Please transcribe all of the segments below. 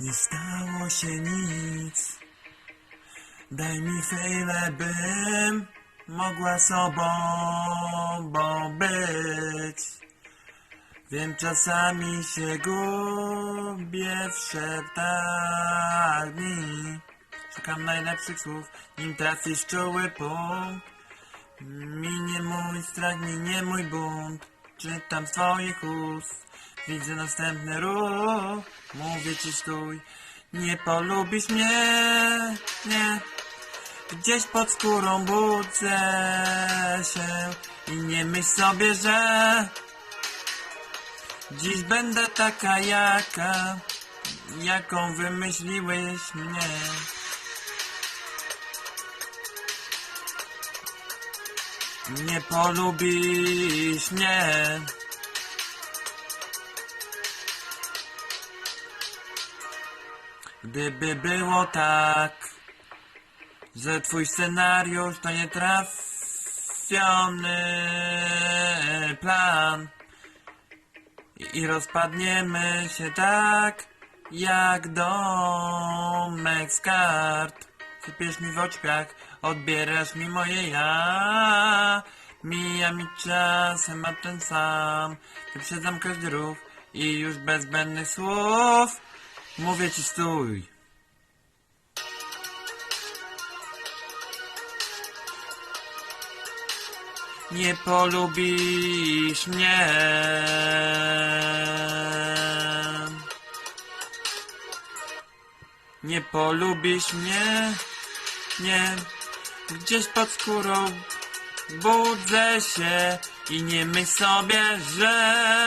Nie stało się nic. Daj mi chwilę, bym mogła sobą być. Wiem, czasami się gubię w szeptach dni. Szukam najlepszych słów, nim trafisz czuły punkt. Minie mój strach, minie mój bunt. Czytam z twoich ust, widzę następny ruch. Mówię ci stój, nie polubisz mnie, nie. Gdzieś pod skórą budzę się i nie myśl sobie, że dziś będę taka jaka, jaką wymyśliłeś mnie. Nie polubisz mnie. Gdyby było tak, że twój scenariusz to nietrafiony plan i rozpadniemy się tak, jak domek z kart. Sypiesz mi w oczkach, odbierasz mi moje ja. Mija mi czasem, a ten sam. Wyprzedzam każdy ruch i już bez słów mówię ci stój. Nie polubisz mnie. Nie polubisz mnie, nie. Gdzieś pod skórą budzę się i nie myśl sobie, że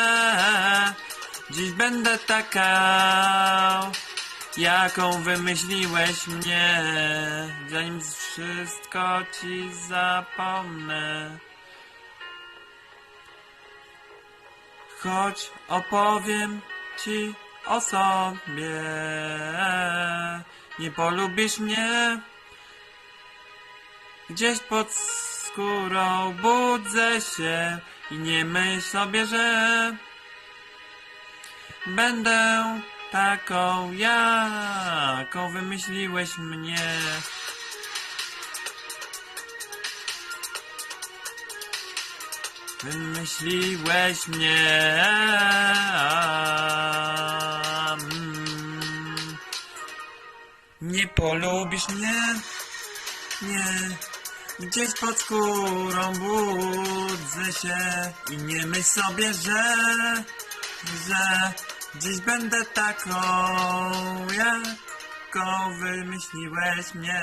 dziś będę taka, jaką wymyśliłeś mnie. Zanim wszystko ci zapomnę. Choć opowiem ci o sobie. Nie polubisz mnie. Gdzieś pod skórą budzę się i nie myśl sobie, że będę taką, jaką wymyśliłeś mnie. Wymyśliłeś mnie. Mm. Nie polubisz mnie? Nie. Gdzieś pod skórą budzę się i nie myśl sobie, że, że dziś będę taką, jaką wymyśliłeś mnie.